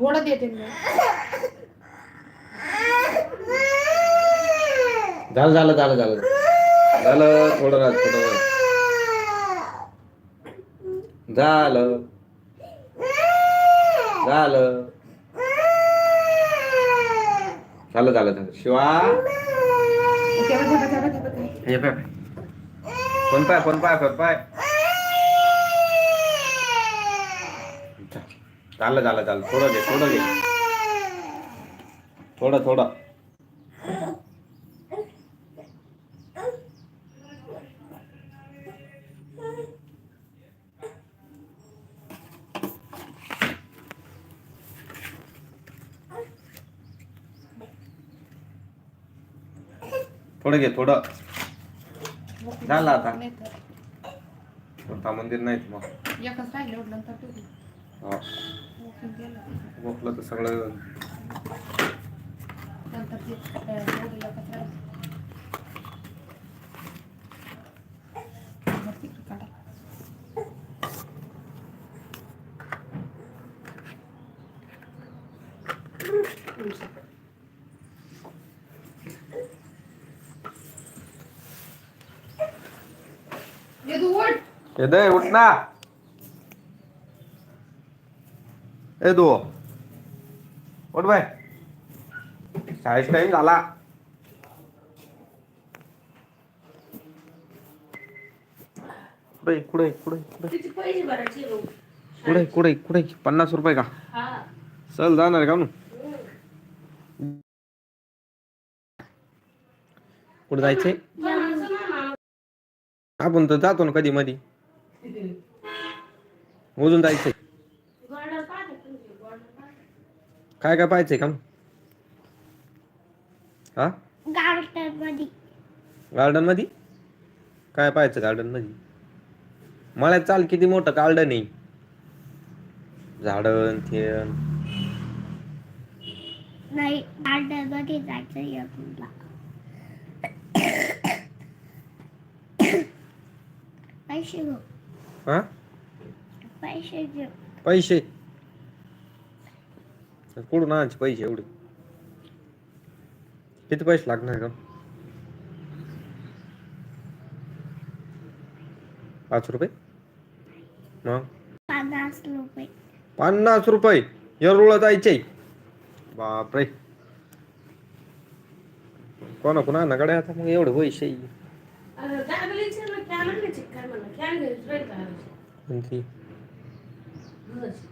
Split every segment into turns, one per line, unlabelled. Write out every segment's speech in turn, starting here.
थोडं देते मी
झालं झालं झालं झालं. झालं थोडं राहत थोडं. झालं. झालं. झालं झालं झालं. शिवा. हे पाय फोन पाय फोन पाय फोन पाय. झालं झालं झालं. थोडं घे थोडं घे. थोडं थोडं. थोडं घे थोडं झालं आता
नाही तर
कोणता मंदिर नाही मग
एकच राहिलं एवढं नंतर ठेवली.
हा.
walking केलं.
गोखलं तर सगळं
नंतर ते अं, एवढं एकच राहिलं. मग तिकडे काढा. तू उठ.
ए दे उठ ना. ए दो. उठ बाय. शाळेचा टाइम झाला. कुठे कुठे कुठे कुठे. कुठे कुठे पन्नास रुपये का? चल जाणार का कुठे जायचंय. आपण तर जातो ना कधी मधी. मोजून जायचंय. काय काय पाहायचंय का हा? गार्डनमध्ये गार्डनमध्ये काय पाहायचं गार्डनमध्ये मला चाल किती मोठं गार्डन आहे? झाडन थेन
नाही गार्डनमध्ये जायचं तुला पैसे घेऊ.
हा?
पैसे घेऊ.
पैसे? कुठून आणायचे पैसे एवढे? किती पैसे लागणार का पाच रुपये? मग?
पन्नास रुपये.
पन्नास रुपये? येरुळा जायचे बापरे. कोणा कोणा नाकडे आता मग एवढे पैसे.
अरे, दादाला विचारलं, कॅन आणायची काय म्हणलं? कॅन घ्यायची, राहील का आणायची?
कोणती
दुधाची.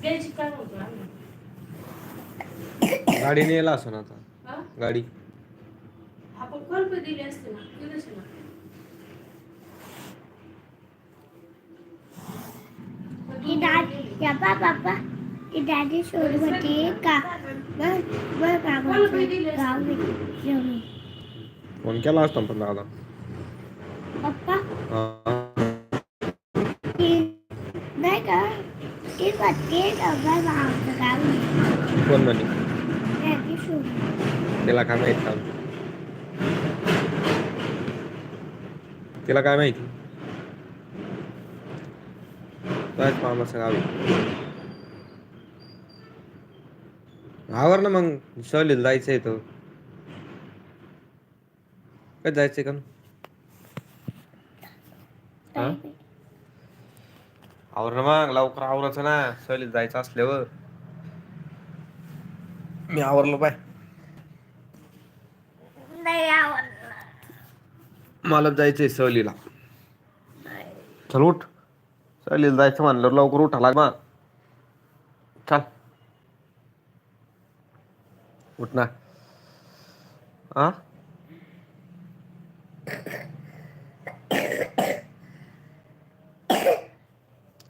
घ्यायची काय म्हणतो आम्ही?
गाडी नेला असं आता
हा?
गाडी
आपण कोण पण दिली असते ना दिलीच ना
ती दादी या पा बाबा ती दादी सोड होती का बर बर कामाचं गाव जेवण
फोन केला असता पण दादा
पप्पा
हा.
ती नाही का ती म्हणते डबा आमचं गाव
कोण म्हणे? त्याला काय माहीत का तिला काय माहिती? त्याच मामाचं गाव आहे. आवर ना मग सहलीला आहे तो. काय जायचंय का हा? आवर ना मग लवकर आवरायचं ना. सहलीला जायचं असल्यावर. मी आवरलो पाय.
नाही आवडलं
मला जायचंय सहलीला. चल उठ. सहलीला जायचं म्हणलं लवकर उठा लाग मग चल. उठ ना. आ?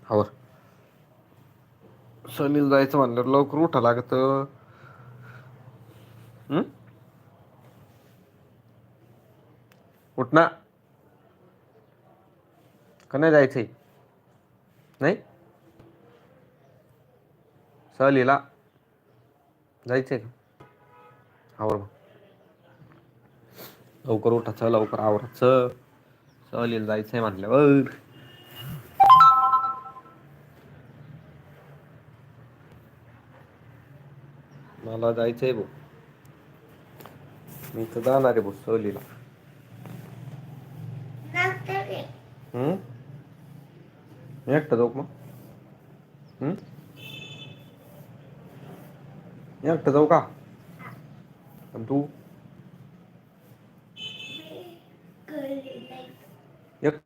आवर. सहलीला जायचं म्हणलं लवकर उठा लागत. उठना का नाही जायचंय? नाही? सहलीला. जायचंय का? आवर मग. लवकर उठायचं लवकर आवरायचं सहलीला जायचंय म्हटल्यावर मला जायचंय भाऊ मी तर जाणार आहे भाऊ सहलीला. हम्म मी एकटा जाऊ का मग हम्म एकटा जाऊ का तू. एक.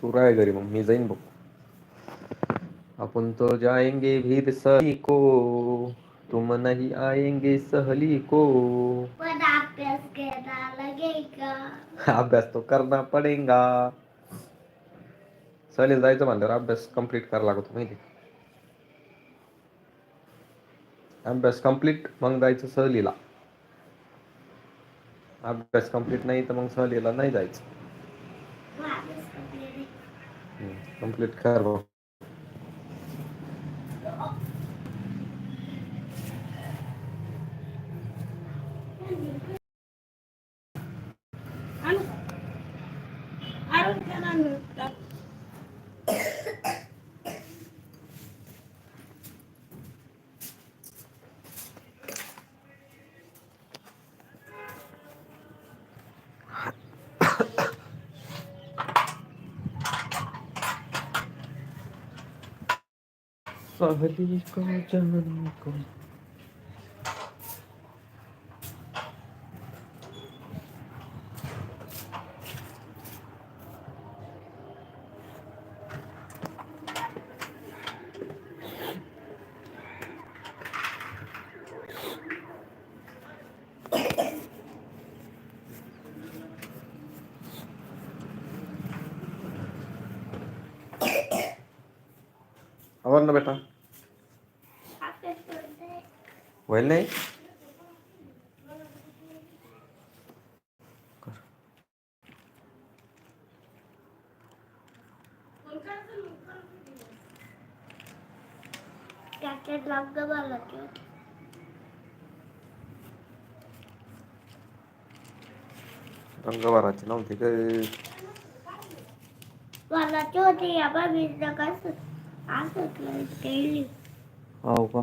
तू राह घरी मग मी जाईन भाऊ अपन तो जाएंगे भीर सहली को। तुम नहीं आएंगे सहली को।
पण अभ्यास करायला का
अभ्यास तो करना पडेगा। सहलीला जायचं म्हणल्यावर अभ्यास कंप्लीट करावा लागतो माहिती? अभ्यास कंप्लीट मग जायचं सहलीला. अभ्यास कंप्लीट नाही तर मग सहलीला नाही जायचं. कंप्लीट कर भाऊ
आणू का? आणून द्या ना आणून.
सहली को जनम को आवर ना बेटा
अभ्यास करते.
होईल नाही
त्याच्यात रंग मला ठेव.
रंग भरायचे नव्हते का
मला ठेवते या बा मी कसं असं डेली
हो का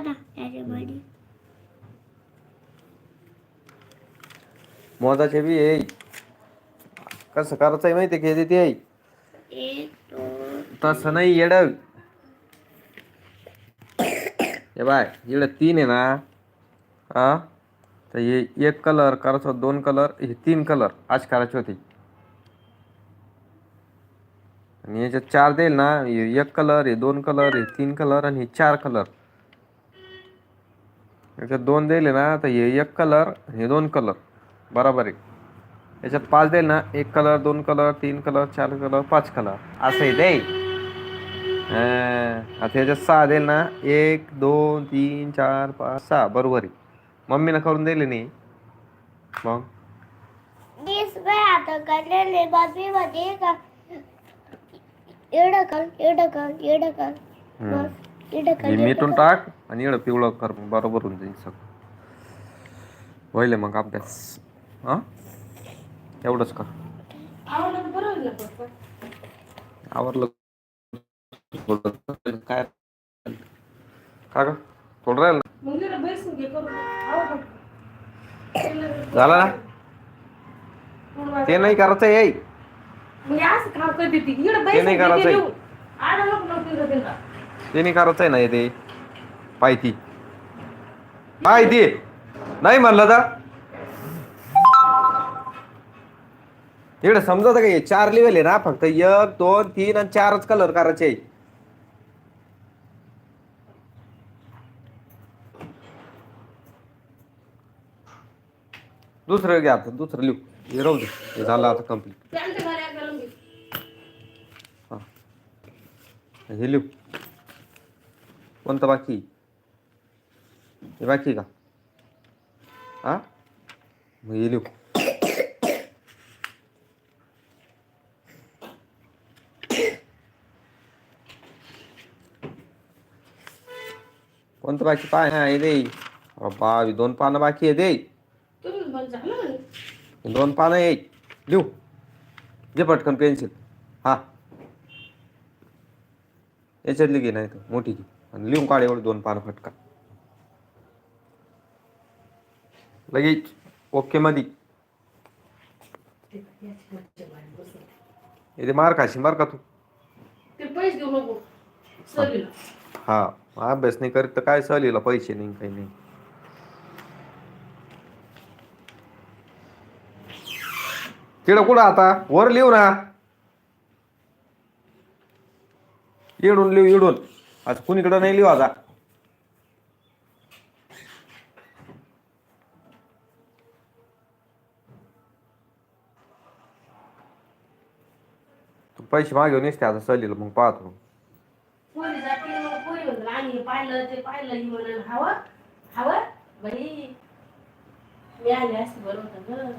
ना त्याच्यामध्ये.
मोदाचे बी आहे. कसं करायचं आहे माहिती आहे ते
दोन
तसं नाही येड. हे बाय इकडे तीन आहे ना. हा तर हे एक कलर करायचं दोन कलर हे तीन कलर आज करायचे होते. आणि याच्यात चार देईल ना. हे एक कलर हे दोन कलर हे तीन कलर आणि हे चार कलर याच्यात दोन दिले ना तर हे एक कलर हे दोन कलर बरोबर आहे. याच्यात पाच देईल ना. एक कलर दोन कलर तीन कलर चार कलर पाच कलर असं आहे आता याच्यात सहा देईल ना. एक दोन तीन चार पाच सहा. बरोबर आहे. मम्मीनं करून दिले नाही. मग
वीस वेळ आता काढलेले बातमी मध्ये का एवढं कर एवढं कर एवढं कर
हम्म.
बस एवढं कर
हे
एवढं
मिठून
कर.
टाक आणि एवढं पिवळं कर मग बरोबर होऊन जाईल सगळं होईल मग अभ्यास हा एवढंच कर
आवडलं पप्पा.
आवरलं थोडं काय का ग थोडं राहिलं ना?
मग जरा बैसून घे करून आवडलं का?
झालं ना
थोडं
ते नाही करायचं आहे
मग हे असं काम करते ती. इकडं
ते
बैसून
नाही.
आलं नको नको तिकडं
करायचं आहे ना ते. पायती पायती नाही म्हणलं तर? इकडे समजत का हे? चार लेवल आहे ना फक्त एक दोन तीन आणि चारच कलर करायचे. आहे. दुसरं घ्या आता दुसरं लिहू. हे राहू दे. हे झालं आता
कंप्लीट
हे लिहू कोणतं बाकी? हे बाकी का? हा मग हे लिहू कोणतं बाकी? पाय हा हे दे. बाबा हे दोन पानं बाकी आहे दे. हे दोन पानं आहे. लिहू जे पटकन पेन्सिल. हा. याच्यातली घे नाही तर मोठी घे आणि लिहून काढ एवढं दोन पानं फटका. लगेच. ओके मध्ये इथे मार खाशी मार का तू?
ते पैसे देऊ नको. सरीला
हा अभ्यास नाही करीत तर काय सहलीला पैसे नाही काही नाही. तिकडं कुठं आता? वर लिहू ना. इडून लिहू इडून. आता कुणीकडं नाही लिहू आता. पैसे मागे नसते आता सहलीला मग पाहतो.
पोरी जाते मग पोरी म्हणतात आणि हे पाहिलं ते पाहिलं ही म्हणून हवं हवं बाई. मी आले असते बरोबर होतं ग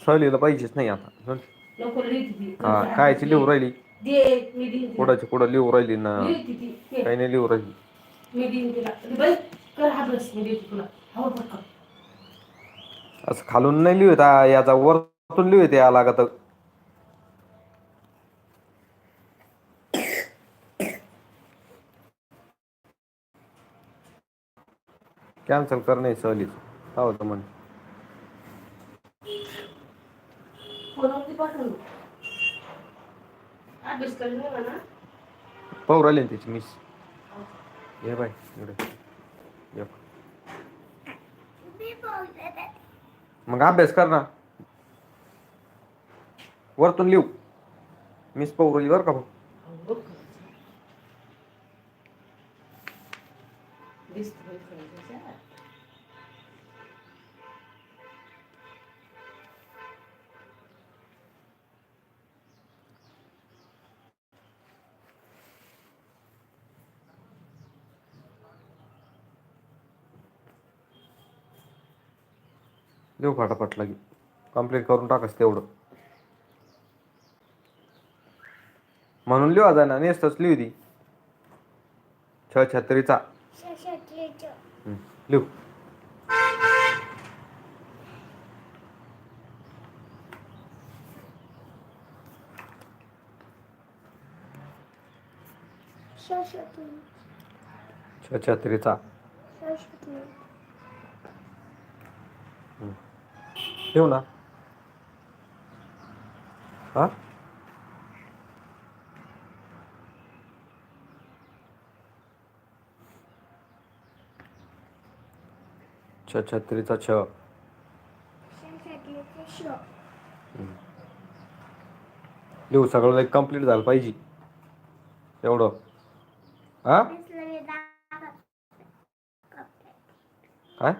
सहलीला पैसेच नाही आता.
नको लिहिती
हा कायची लिहू राहिली?
दे मी देईन तिला.
कुडाची कुठं लिहू राहिली ना?
लिहिती ती हे,
काही नाही लिहू राहिली.
मी देईन तिला. बाई कर हा बस मी देते तुला. हवं पटकन
असं खालून नाही लिहू येत याचा वरतून लिहू येते या लागत. कॅन्सल करणे सहलीच. काय होतं म्हण
फोनवरती पाठवून अभ्यास करेन ना
पाहू राहिले ना त्याची मिस ये बाय ये. मग अभ्यास कर ना. वरतून लिहू. मिस पाहू राहिली बरं का भाऊ? लिहू फटाफट लगे कंप्लीट करून टाकस तेवढं. म्हणून लिहा जा ना नेसतच लिहू दी छ छत्रीचा. लिहू. छ छत्रीचा. ठेव ना. हा? छ छत्रीचा छ.
देऊ
लिहू सगळं एक कंप्लीट झालं पाहिजे. एवढं. हा? काय?